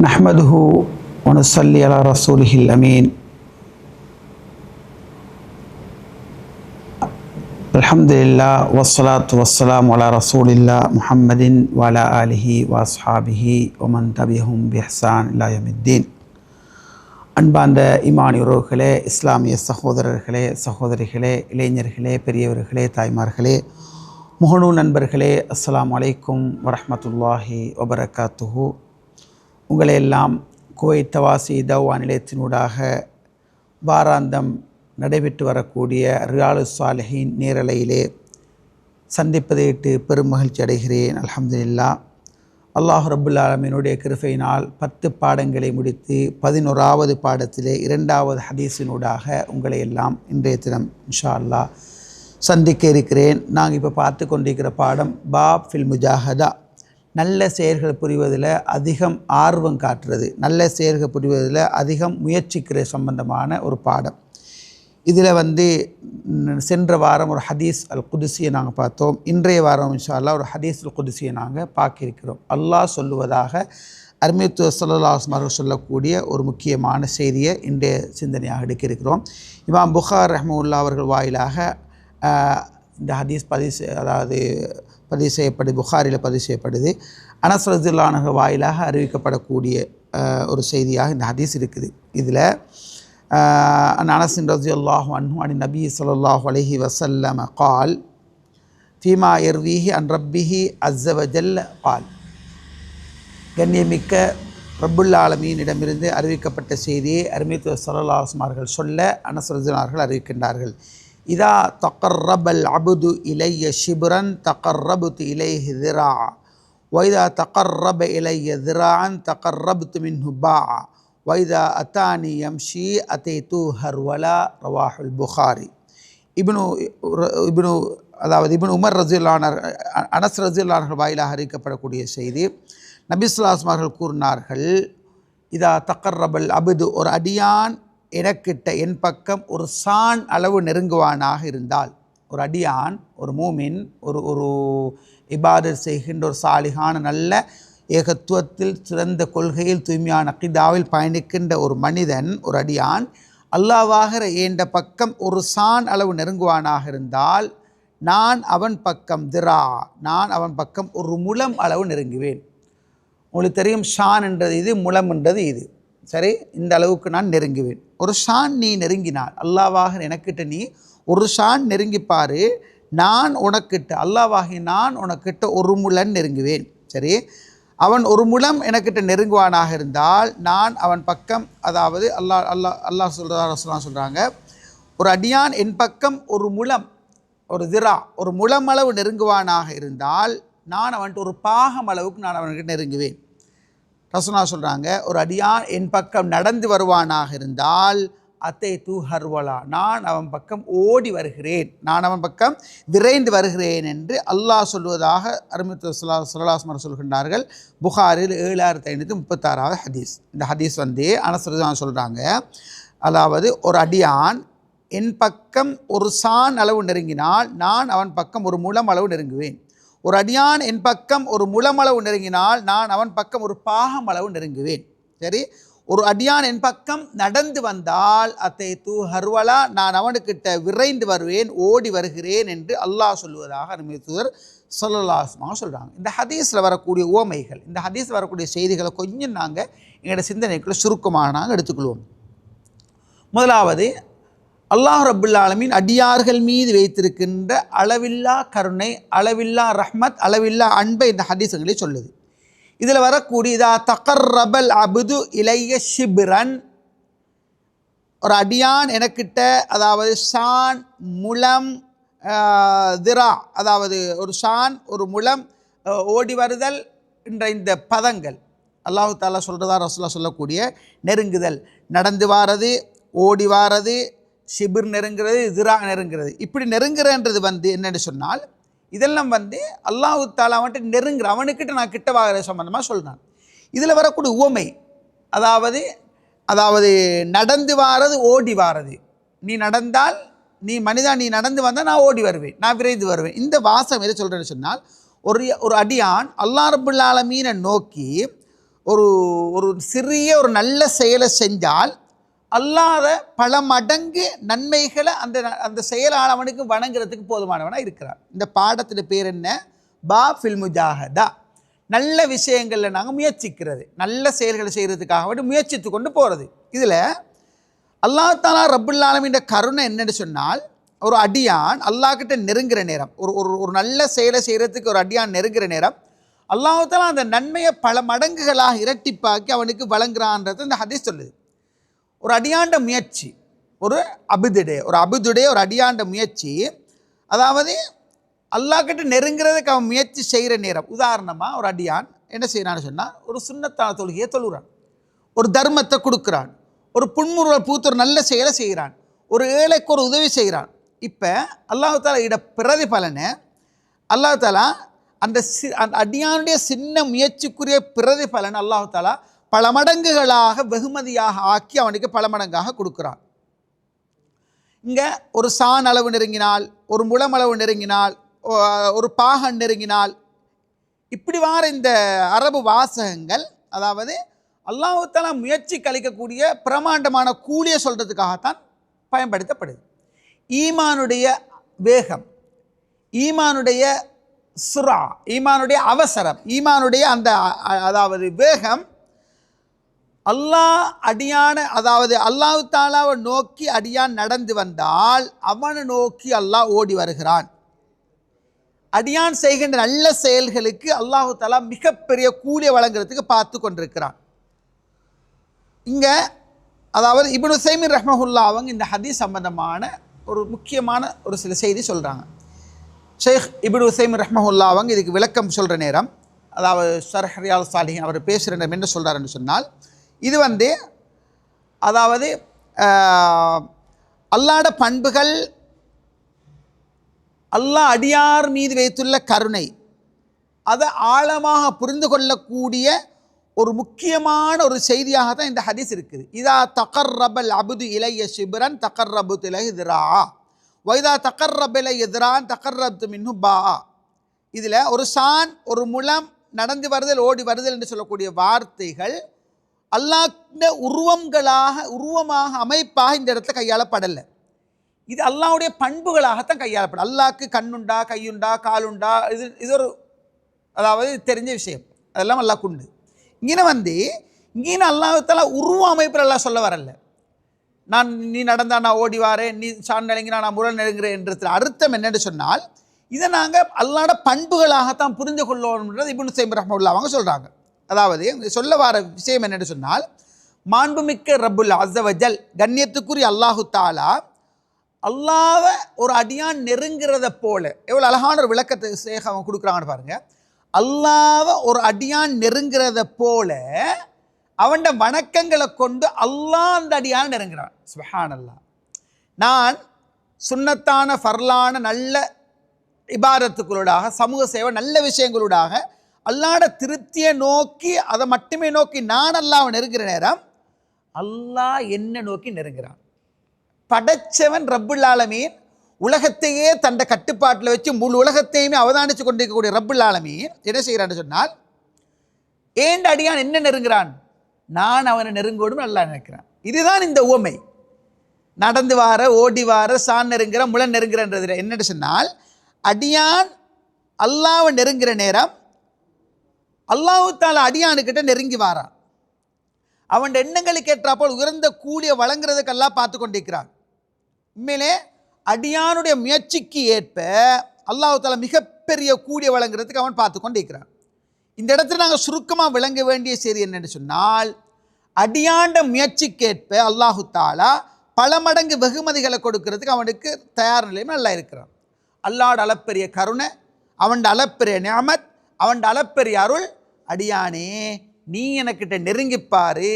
نحمده ونصلي على رسوله الأمين الحمد لله والصلاة والسلام على رسول الله محمد وعلى آله وأصحابه ومن تبعهم بإحسان إلى يوم الدين அன்பார்ந்த இமானியர்களே இஸ்லாமிய சகோதரர்களே சகோதரிகளே இளைஞர்களே பெரியவர்களே தாய்மார்களே முகனு நண்பர்களே அஸ்ஸலாமு அலைக்கும் வரஹ்மத்துல்லாஹி வபரகாத்துஹு உங்களை எல்லாம் குவைத் தவாசி தவா நிலையத்தினூடாக வாராந்தம் நடைபெற்று வரக்கூடிய ரியாலு சாலஹின் நேரலையிலே சந்திப்பதையிட்டு பெரும் மகிழ்ச்சி அடைகிறேன். அலமதுல்லா அல்லாஹ் ரபுல் ஆலமீனுடைய கிருபையினால் பத்து பாடங்களை முடித்து பதினோராவது பாடத்திலே இரண்டாவது ஹதீஸினூடாக உங்களை எல்லாம் இன்றைய தினம் இன்ஷா அல்லாஹ் சந்திக்க இருக்கிறேன். நாங்கள் இப்போ பார்த்து கொண்டிருக்கிற பாடம் பாப் ஃபில் முஜாஹதா. நல்ல செயல்கள் புரிவதில் அதிகம் ஆர்வம் காட்டுறது நல்ல செயல்கள் புரிவதில் அதிகம் முயற்சிக்கிற சம்பந்தமான ஒரு பாடம். இதில் வந்து சென்ற வாரம் ஒரு ஹதீஸ் அல் குதிசியை நாங்கள் பார்த்தோம். இன்றைய வாரம் இன்ஷால்லா ஒரு ஹதீஸ் அல் குதிசியை நாங்கள் பார்க்க இருக்கிறோம் அல்லாஹ் சொல்லுவதாக அர்மித்து சல்லாஸ்மார்கள் சொல்லக்கூடிய ஒரு முக்கியமான செய்தியை இன்றைய சிந்தனையாக எடுக்க இருக்கிறோம் இமாம் புகார் ரஹமுல்லா அவர்கள் வாயிலாக இந்த ஹதீஸ் பதிவு அதாவது பதிவு செய்யப்படுது புகாரில் பதிவு செய்யப்படுது. அனஸ் வாயிலாக அறிவிக்கப்படக்கூடிய ஒரு செய்தியாக இந்த ஹதீஸ் இருக்குது. இதில் அனசின் ரஜி அல்லாஹ் அன்ஹு அனி நபி சொல்லாஹு அலஹி வசல்லம் கால் ஃபீமா எர்வீஹி அன் ரப்பிஹி அஸ்ஸவஜல் கால். கண்ணியமிக்க ரப்புல் ஆலமீனிடமிருந்து அறிவிக்கப்பட்ட செய்தியை அருமைத்துவ சல்லாஸ்மார்கள் சொல்ல அனசுரஜனார்கள் அறிவிக்கின்றார்கள். இதா தக்கர்ரபல் அபுது இலைய ஷிபுரன் தக்கர்ரபுத்து இலைஹி திரா. வைதா தக்கர்ரப இலைய திரான் தக்கர்ரபுத்து மின் ஹுபா வைதா அத்தானி யம்ஷி அத்தை தூ ஹர்வலா. ரவாஹுல் புகாரி. இப்னு ர- இப்னு அதாவது இப்னு உமர் ரஜில்லானர் அனஸ் ரஜில்லார்கள் வாயிலாக அறிவிக்கப்படக்கூடிய செய்தி. நபிஸ்லாஸ்மார்கள் கூறினார்கள் இதா தக்கர்ரபல் அபுது. ஒரு அடியான் எனக்கிட்ட என் பக்கம் ஒரு சான் அளவு நெருங்குவானாக இருந்தால் ஒரு அடியான் ஒரு மூமின் ஒரு ஒரு இபாதர் செய்கின்ற ஒரு சாலிகான நல்ல ஏகத்துவத்தில் சிறந்த கொள்கையில் தூய்மையான அக்கிதாவில் பயணிக்கின்ற ஒரு மனிதன் ஒரு அடியான் அல்லாவாகிற ஏண்ட பக்கம் ஒரு சான் அளவு நெருங்குவானாக இருந்தால் நான் அவன் பக்கம் திரா நான் அவன் பக்கம் ஒரு முலம் அளவு நெருங்குவேன். உங்களுக்கு தெரியும் ஷான் என்றது இது முலம் என்றது இது. சரி இந்த அளவுக்கு நான் நெருங்குவேன். ஒரு ஷான் நீ நெருங்கினாள் அல்லாவாக எனக்கிட்ட நீ ஒரு ஷான் நெருங்கிப்பார் நான் உனக்கிட்ட அல்லாவாகி நான் உனக்கிட்ட ஒரு முலன் நெருங்குவேன். சரி அவன் ஒரு முலம் எனக்கிட்ட நெருங்குவானாக இருந்தால் நான் அவன் பக்கம் அதாவது அல்லாஹ் அல்லாஹ் அல்லாஹ் சொல்கிறா சொல்கிறாங்க ஒரு அடியான் என் பக்கம் ஒரு முழம் ஒரு திரா ஒரு முளமளவு நெருங்குவானாக இருந்தால் நான் அவன்கிட்ட ஒரு பாகம் அளவுக்கு நான் அவன்கிட்ட நெருங்குவேன். ரசனா சொல்கிறாங்க ஒரு அடியான் என் பக்கம் நடந்து வருவானாக இருந்தால் அத்தை தூ ஹர்வலா நான் அவன் பக்கம் ஓடி வருகிறேன் நான் அவன் பக்கம் விரைந்து வருகிறேன் என்று அல்லாஹ் சொல்வதாக அருமித்து சுல்லா சுல்லாஸ்மர் சொல்கின்றார்கள். புகாரில் ஏழாயிரத்தி ஐநூற்றி முப்பத்தாறாவது ஹதீஸ். இந்த ஹதீஸ் வந்து அனசுரதான் சொல்கிறாங்க அதாவது ஒரு அடியான் என் பக்கம் ஒரு சான் அளவு நெருங்கினால் நான் அவன் பக்கம் ஒரு முழம் அளவு நெருங்குவேன். ஒரு அடியான் என் பக்கம் ஒரு முளமளவு நெருங்கினால் நான் அவன் பக்கம் ஒரு பாகம் அளவு நெருங்குவேன். சரி? ஒரு அடியான் என் பக்கம் நடந்து வந்தால் அத்தை தூ ஹர்வலா நான் அவனுக்கிட்ட விரைந்து வருவேன் ஓடி வருகிறேன் என்று அல்லாஹ் சொல்லுவதாக அனுமதித்துவர் சொல்லலாசமாக சொல்கிறாங்க இந்த ஹதீஸில் வரக்கூடிய ஓமைகள் இந்த ஹதீஸில் வரக்கூடிய செய்திகளை கொஞ்சம் நாங்கள் எங்களோட சிந்தனைக்குள்ளே சுருக்கமாக நாங்கள் எடுத்துக்கொள்வோம். முதலாவது அல்லாஹ் ரபுல்லாலமின் அடியார்கள் மீது வைத்திருக்கின்ற அளவில்லா கருணை அளவில்லா ரஹ்மத் அளவில்லா அன்பை இந்த ஹதீஸுங்களே சொல்லுது. இதில் வரக்கூடிய இதா தகர்ரபல் அபுது இளைய ஷிபிரன். ஒரு அடியான் எனக்கிட்ட அதாவது ஷான் முலம் திரா அதாவது ஒரு ஷான் ஒரு முலம் ஓடி வருதல் என்ற இந்த பதங்கள். அல்லாஹு தாலா சொல்கிறதா ரசுல்லா சொல்லக்கூடிய நெருங்குதல். நடந்து வாரது ஓடி வாரது ஷிபிர் நெருங்கிறது திரா நெருங்கிறது. இப்படி நெருங்குறன்றது வந்து என்னென்னு சொன்னால் இதெல்லாம் வந்து அல்லாஹு தாலா வந்துட்டு நெருங்குற அவனுக்கிட்ட நான் கிட்ட வாங்குற சம்பந்தமாக சொல்கிறான் இதில் வரக்கூடிய உவமை அதாவது அதாவது நடந்து வாரது ஓடி வாரது. நீ நடந்தால் நீ மனிதா நீ நடந்து வந்தால் நான் ஓடி வருவேன் நான் விரைந்து வருவேன். இந்த வாசம் எதை சொல்கிறேன்னு சொன்னால் ஒரு ஒரு அடியான் அல்லா மீனை நோக்கி ஒரு ஒரு சிறிய ஒரு நல்ல செயலை செஞ்சால் அல்லாத பல மடங்கு நன்மைகளை அந்த அந்த செயலாளவனுக்கு வணங்குறதுக்கு போதுமானவனாக இருக்கிறான். இந்த பாடத்தில் பேர் என்ன? பா ஃபில் முஜாஹதா. நல்ல விஷயங்களில் நாங்கள் முயற்சிக்கிறது. நல்ல செயல்களை செய்கிறதுக்காக வேண்டி முயற்சித்து கொண்டு போகிறது இதில் அல்லாஹ் தாலா கருணை என்னென்னு சொன்னால் ஒரு அடியான் அல்லாஹ் கிட்ட நெருங்குற நேரம் ஒரு ஒரு ஒரு நல்ல செயலை செய்கிறதுக்கு ஒரு அடியான் நெருங்குற நேரம் அல்லாஹாலா அந்த நன்மையை பல மடங்குகளாக இரட்டிப்பாக்கி அவனுக்கு வழங்குறான்றது இந்த ஹதீஸ் சொல்லுது. ஒரு அடியாண்ட முயற்சி ஒரு அபிதுடே ஒரு அபிதுடே ஒரு அடியாண்ட முயற்சி. அதாவது அல்லாஹ் நெருங்கிறதுக்கு நெருங்குறதுக்கு அவன் முயற்சி செய்கிற நேரம். உதாரணமாக ஒரு அடியான் என்ன செய்கிறான்னு சொன்னால் ஒரு சுண்ணத்தான தொழுகையை தொழுகிறான் ஒரு தர்மத்தை கொடுக்குறான். ஒரு புன்முறுவல் பூத்து ஒரு நல்ல செயலை செய்கிறான். ஒரு ஏழைக்கு ஒரு உதவி செய்கிறான். இப்போ அல்லாஹ் இட பிரதிபலனை அல்லாஹ் தாலா அந்த சி அந்த அடியானுடைய சின்ன முயற்சிக்குரிய பிரதிபலன் அல்லாஹ் தாலா பல மடங்குகளாக வெகுமதியாக ஆக்கி அவனுக்கு பல மடங்காக கொடுக்குறான். இங்கே ஒரு சான் அளவு நெருங்கினால் ஒரு முளமளவு அளவு நெருங்கினால் ஒரு பாகன் நெருங்கினால் இப்படி வார இந்த அரபு வாசகங்கள் அதாவது அல்லாஹால முயற்சி கழிக்கக்கூடிய பிரமாண்டமான கூலியை சொல்கிறதுக்காகத்தான் பயன்படுத்தப்படுது. ஈமானுடைய வேகம் ஈமானுடைய சுறா ஈமானுடைய அவசரம் ஈமானுடைய அந்த அதாவது வேகம் அல்லாஹ் அடியான அதாவது அல்லாஹு தாலாவை நோக்கி அடியான் நடந்து வந்தால் அவனை நோக்கி அல்லாஹ் ஓடி வருகிறான். அடியான் செய்கின்ற நல்ல செயல்களுக்கு அல்லாஹு தாலா மிகப்பெரிய கூலியை வழங்குறதுக்கு பார்த்து கொண்டிருக்கிறான். இங்கே அதாவது இப்னு சைமின் ரஹ்மஹுல்லா அவங்க இந்த ஹதீஸ் சம்பந்தமான ஒரு முக்கியமான ஒரு சில செய்தி சொல்கிறாங்க ஷேக் இப்னு உசைமின் ரஹ்மஹுல்லா அவங்க இதுக்கு விளக்கம் சொல்கிற நேரம் அதாவது ஷர்ஹரியால் சாலிஹின் அவர் பேசுகிற நேரம் என்ன சொல்கிறாருன்னு சொன்னால் இது வந்து அதாவது அல்லாட பண்புகள் அல்லாஹ் அடியார் மீது வைத்துள்ள கருணை அதை ஆழமாக புரிந்து கொள்ளக்கூடிய ஒரு முக்கியமான ஒரு செய்தியாக தான் இந்த ஹதீஸ் இருக்குது. இதா தகர்ரபல் அபுது இலைய சிபிரன் தகர்ரபு திலை எதிரா வைதா தகர்ரபல எதிரான் தகர்ரத்து மின்னு பா. இதில் ஒரு சான் ஒரு முலம் நடந்து வருதல் ஓடி வருதல் என்று சொல்லக்கூடிய வார்த்தைகள் அல்லாஹ்ட உருவங்களாக உருவமாக அமைப்பாக இந்த இடத்துல கையாளப்படலை. இது அல்லாவுடைய பண்புகளாகத்தான் கையாளப்படும் அல்லாக்கு கண்ணுண்டா கையுண்டா காலுண்டா இது இது ஒரு அதாவது தெரிஞ்ச விஷயம். அதெல்லாம் அல்லாக்கு உண்டு. இங்கே வந்து இங்கே அல்லாஹால உருவ அமைப்பில் எல்லாம் சொல்ல வரல. நான் நீ நடந்தா நான் ஓடி வாரேன் நீ சான் நெருங்கினா நான் முரண் நெருங்குறேன் என்றதுல அர்த்தம் என்னென்னு சொன்னால் இதை நாங்கள் அல்லாட பண்புகளாகத்தான் புரிந்து கொள்ளணுன்றது இப்னு சைம் உள்ள அவங்க சொல்கிறாங்க அதாவது சொல்ல வர விஷயம் என்னென்னு சொன்னால் மாண்புமிக்க ரப்புல் அசவஜல் கண்ணியத்துக்குரிய அல்லாஹு தாலா அல்லாவை ஒரு அடியான் நெருங்கிறத போல எவ்வளோ அழகான ஒரு விளக்கத்தை சேக அவன் கொடுக்குறாங்கன்னு பாருங்கள் அல்லாவை ஒரு அடியான் நெருங்கிறத போல அவன்ட வணக்கங்களை கொண்டு அல்லாஹ் அந்த அடியான் நெருங்குறான். சுஹான் அல்லாஹ் நான் சுன்னத்தான ஃபர்லான நல்ல இபாதத்துக்களூடாக சமூக சேவை நல்ல விஷயங்களூடாக அல்லாட திருப்தியை நோக்கி அதை மட்டுமே நோக்கி நான் அல்லாவை நெருங்கிற நேரம் அல்லாஹ் என்ன நோக்கி நெருங்குறான். படைச்சவன் ரப்புல் ஆலமீன் உலகத்தையே தன்னை கட்டுப்பாட்டில் வச்சு முழு உலகத்தையுமே அவதானித்து கொண்டிருக்கக்கூடிய ரப்புல் ஆலமீன் என்ன செய்கிறான்னு சொன்னால் ஏண்ட அடியான் என்ன நெருங்கிறான்? நான் அவனை நெருங்கோடும் நல்லா நினைக்கிறான். இதுதான் இந்த உவமை. நடந்து வார ஓடி வார சான் நெருங்குற முளன் நெருங்குறன்றது என்னென்னு சொன்னால் அடியான் அல்லாவை நெருங்கிற நேரம் அல்லாஹால அடியானுக்கிட்ட நெருங்கி வாரான். அவன் எண்ணங்களுக்கு ஏற்றாப்போல் உயர்ந்த கூலியை வழங்குறதுக்கெல்லாம் பார்த்து கொண்டிருக்கிறான் உண்மையிலே அடியானுடைய முயற்சிக்கு ஏற்ப அல்லாஹால மிகப்பெரிய கூலியை வழங்குறதுக்கு அவன் பார்த்து கொண்டிருக்கிறான் இந்த இடத்துல நாங்கள் சுருக்கமாக விளங்க வேண்டிய செய்தி என்னென்னு சொன்னால் அடியாண்ட முயற்சிக்கேற்ப அல்லாஹு தாலா பல மடங்கு வெகுமதிகளை கொடுக்கறதுக்கு அவனுக்கு தயார் நிலைமை நல்லா இருக்கிறான். அல்லாட அளப்பெரிய கருணை அவன் அளப்பெரிய நியமத் அவன் அளப்பெரிய அருள் அடியானே நீ எனக்கிட்ட நெருங்கிப்பாரு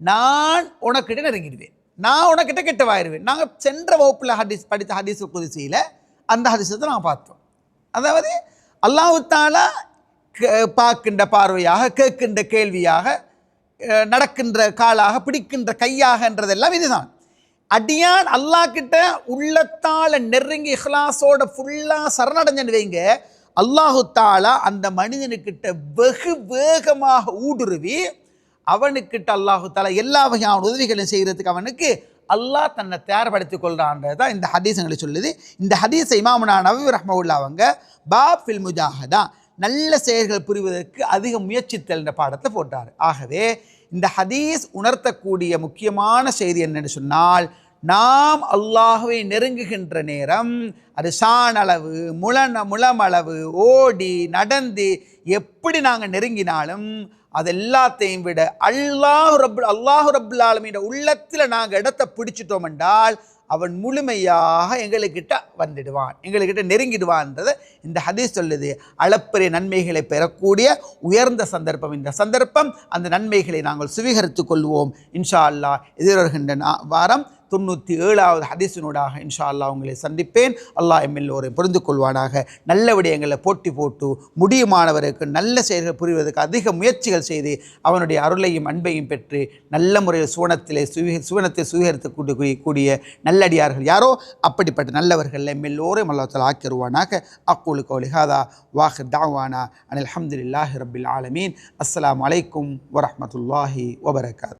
நான் உனக்கிட்ட நெருங்கிடுவேன். நான் உனக்கிட்ட கிட்டவாயிருவேன் நாங்கள் சென்ற வகுப்பில் ஹதீஸ் படித்த ஹதீஸ் குதிசியில் அந்த ஹதீஸத்தை நான் பார்த்தோம். அதாவது அல்லாஹு தாலா க- பார்க்கின்ற பார்வையாக கேட்கின்ற கேள்வியாக நடக்கின்ற காலாக பிடிக்கின்ற கையாகன்றதெல்லாம் இதுதான். அடியான் அல்லாஹ் கிட்ட உள்ளத்தால் நெருங்கி இஹ்லாஸோட ஃபுல்லாக சரணடைஞ்சன்னு வைங்க அல்லாஹு தாலா அந்த மனிதனுக்கிட்ட வெகு வேகமாக ஊடுருவி அவனுக்கிட்ட அல்லாஹு தாலா எல்லா வகையான உதவிகளையும் செய்கிறதுக்கு அவனுக்கு அல்லாஹ் தன்னை தயார்படுத்தி கொள்கிறான்றது தான் இந்த ஹதீஸ் எங்களுக்கு சொல்லுது. இந்த ஹதீஸை இமாமுனா நபி ரஹ்மவுல்லா அவங்க பாப் ஃபில் முஜாஹதா நல்ல செயல்கள் புரிவதற்கு அதிக முயற்சித்தல் என்ற பாடத்தை போட்டார். ஆகவே இந்த ஹதீஸ் உணர்த்தக்கூடிய முக்கியமான செய்தி என்னென்னு சொன்னால் நாம் அல்லாஹுவை நெருங்குகின்ற நேரம் அது சாணளவு அளவு முளன முளமளவு ஓடி நடந்து எப்படி நாங்கள் நெருங்கினாலும் அது எல்லாத்தையும் விட அல்லாஹ் ரப் அல்லாஹு ரபுல் உள்ளத்தில் நாங்கள் இடத்த பிடிச்சிட்டோம் என்றால் அவன் முழுமையாக எங்களுக்கிட்ட வந்துடுவான் எங்களுக்கிட்ட நெருங்கிடுவான்றதை இந்த ஹதீஸ் சொல்லுது. அளப்பரிய நன்மைகளை பெறக்கூடிய உயர்ந்த சந்தர்ப்பம் இந்த சந்தர்ப்பம். அந்த நன்மைகளை நாங்கள் சுவீகரித்துக் கொள்வோம். இன்ஷா அல்லாஹ் எதிர்வருகின்ற நா- வாரம் தொண்ணூற்றி ஏழாவது ஹதீஸினூடாக இன்ஷா அல்லாஹ் உங்களை சந்திப்பேன். அல்லாஹ் எம்எல்ஓரை புரிந்து கொள்வானாக. நல்ல விடயங்களை போட்டி போட்டு முடியுமானவருக்கு நல்ல செயல்கள் புரிவதற்கு அதிக முயற்சிகள் செய்து அவனுடைய அருளையும் அன்பையும் பெற்று நல்ல முறையில் சுவனத்திலே சுவீ சுவனத்தை சுவீகரித்து கூடிய கூடிய நல்லடியார்கள் யாரோ அப்படிப்பட்ட நல்லவர்கள் எம்எல்ஓரையும் அல்லாஹ் ஆக்கிருவானாக. அக்கூலு கௌலி ஹாதா வாஹிர் தாவானா அனில் அல்ஹம்துலில்லாஹி ரபில் ஆலமீன். அஸ்லாம் அலைக்கும் வரமத்துல்லாஹி வபரகாத்.